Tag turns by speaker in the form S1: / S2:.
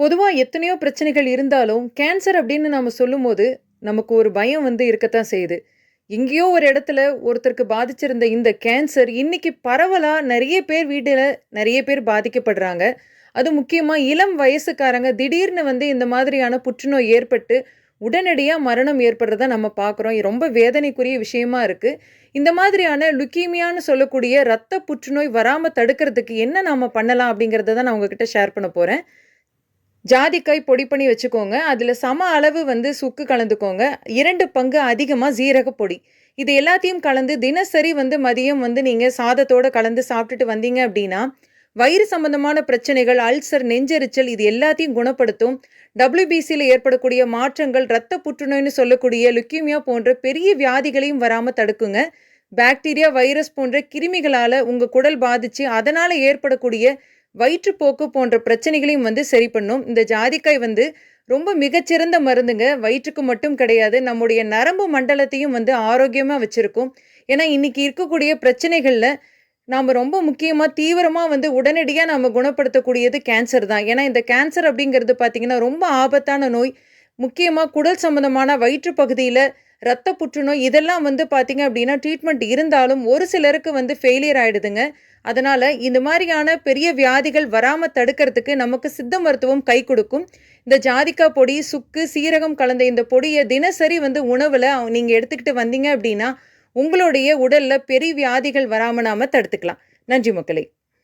S1: பொதுவாக எத்தனையோ பிரச்சனைகள் இருந்தாலும் கேன்சர் அப்படின்னு நம்ம சொல்லும்போது நமக்கு ஒரு பயம் வந்து இருக்கத்தான் செய்யுது. எங்கேயோ ஒரு இடத்துல ஒருத்தருக்கு பாதிச்சிருந்த இந்த கேன்சர் இன்னைக்கு பரவலாக நிறைய பேர் வீட்டில் நிறைய பேர் பாதிக்கப்படுறாங்க. அது முக்கியமாக இளம் வயசுக்காரங்க திடீர்னு வந்து இந்த மாதிரியான புற்றுநோய் ஏற்பட்டு உடனடியாக மரணம் ஏற்படுறத நம்ம பார்க்குறோம் ரொம்ப வேதனைக்குரிய விஷயமா இருக்குது இந்த மாதிரியான லுக்கீமியான்னு சொல்லக்கூடிய ரத்த புற்றுநோய் வராமல் தடுக்கிறதுக்கு என்ன நாம் பண்ணலாம் அப்படிங்கிறத தான் நான் உங்ககிட்ட ஷேர் பண்ண போகிறேன் ஜாதிக்காய் பொடி பண்ணி வச்சுக்கோங்க. அதில் சம அளவு வந்து சுக்கு கலந்துக்கோங்க. இரண்டு பங்கு அதிகமாக ஜீரக பொடி. இது எல்லாத்தையும் கலந்து தினசரி வந்து மதியம் வந்து நீங்கள் சாதத்தோடு கலந்து சாப்பிட்டுட்டு வந்தீங்க அப்படின்னா வயிறு சம்பந்தமான பிரச்சனைகள் அல்சர் நெஞ்செரிச்சல் இது எல்லாத்தையும் குணப்படுத்தும். டபிள்யூபிசியில் ஏற்படக்கூடிய மாற்றங்கள் இரத்த புற்றுநோய்னு சொல்லக்கூடிய லுக்கிமியா போன்ற பெரிய வியாதிகளையும் வராமல் தடுக்குங்க. பாக்டீரியா வைரஸ் போன்ற கிருமிகளால் உங்கள் குடல் பாதித்து அதனால் ஏற்படக்கூடிய வயிற்றுப்போக்கு போன்ற பிரச்சனைகளையும் வந்து சரி பண்ணும். இந்த ஜாதிக்காய் வந்து ரொம்ப மிகச்சிறந்த மருந்துங்க. வயிற்றுக்கு மட்டும் கிடையாது நம்முடைய நரம்பு மண்டலத்தையும் வந்து ஆரோக்கியமாக வச்சுருக்கும். ஏன்னா இன்னைக்கு இருக்கக்கூடிய பிரச்சனைகளில் நாம் ரொம்ப முக்கியமாக தீவிரமாக வந்து உடனடியாக நம்ம குணப்படுத்தக்கூடியது கேன்சர் தான். ஏன்னா இந்த கேன்சர் அப்படிங்கிறது பார்த்திங்கன்னா ரொம்ப ஆபத்தான நோய். முக்கியமாக குடல் சம்மந்தமான வயிற்று பகுதியில் இரத்த புற்றுநோய் இதெல்லாம் வந்து பார்த்திங்க அப்படின்னா ட்ரீட்மெண்ட் இருந்தாலும் ஒரு சிலருக்கு வந்து ஃபெயிலியர் ஆகிடுதுங்க அதனால் இந்த மாதிரியான பெரிய வியாதிகள் வராமல் தடுக்கிறதுக்கு நமக்கு சித்த மருத்துவம் கை கொடுக்கும். இந்த ஜாதிக்காய் பொடி சுக்கு சீரகம் கலந்த இந்த பொடியை தினசரி வந்து உணவில் நீங்கள் எடுத்துக்கிட்டு வந்தீங்க அப்படின்னா உங்களுடைய உடலில் பெரிய வியாதிகள் வராமல் நாம் தடுத்துக்கலாம். நன்றி மக்களே.